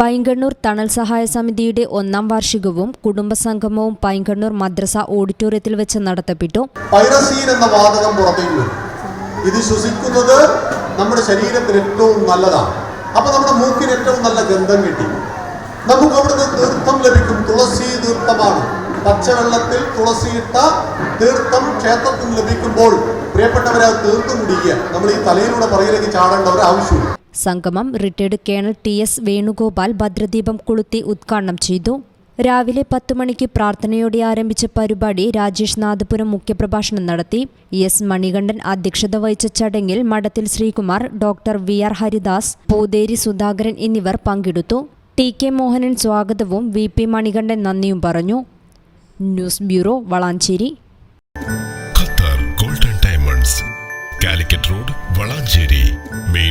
പൈങ്കണ്ണൂർ തണൽ സഹായ സമിതിയുടെ ഒന്നാം വാർഷികവും കുടുംബസംഗമവും പൈങ്കണ്ണൂർ മദ്രസ ഓഡിറ്റോറിയത്തിൽ വെച്ച് നടത്തപ്പെട്ടു. എന്ന വാതകം ഇത് ശ്വസിക്കുന്നത് നമ്മുടെ ശരീരത്തിന് ഏറ്റവും നല്ലതാണ്. അപ്പൊ നമ്മുടെ മൂക്കിന് ഏറ്റവും നല്ല ഗന്ധം കിട്ടി. നമുക്ക് അവിടുന്ന് തീർത്ഥം ലഭിക്കും. തുളസി തീർത്ഥമാണ്. പച്ചവെള്ളത്തിൽ തുളസിയിട്ട തീർത്ഥം ക്ഷേത്രത്തിൽ ലഭിക്കുമ്പോൾ പ്രിയപ്പെട്ടവരെ അത് തീർത്തും കുടിക്കുക. നമ്മൾ ഈ തലയിലൂടെ പറയിലേക്ക് ചാടേണ്ട ഒരു ആവശ്യമില്ല. സംഗമം retired colonel T S Venugopal ഭദ്രദീപം കൊളുത്തി ഉദ്ഘാടനം ചെയ്തു. രാവിലെ പത്ത് മണിക്ക് പ്രാർത്ഥനയോടെ ആരംഭിച്ച പരിപാടി രാജേഷ് നാദപുരം മുഖ്യപ്രഭാഷണം നടത്തി. എസ് മണികണ്ഠൻ അധ്യക്ഷത വഹിച്ച ചടങ്ങിൽ Madathil Sreekumar doctor V R Haridas Pootheri Sudhakaran എന്നിവർ പങ്കെടുത്തു. ടി കെ മോഹനൻ സ്വാഗതവും വി പി മണികണ്ഠൻ നന്ദിയും പറഞ്ഞു. News bureau Valanchery. Qatar golden diamonds Calicut road Valanchery main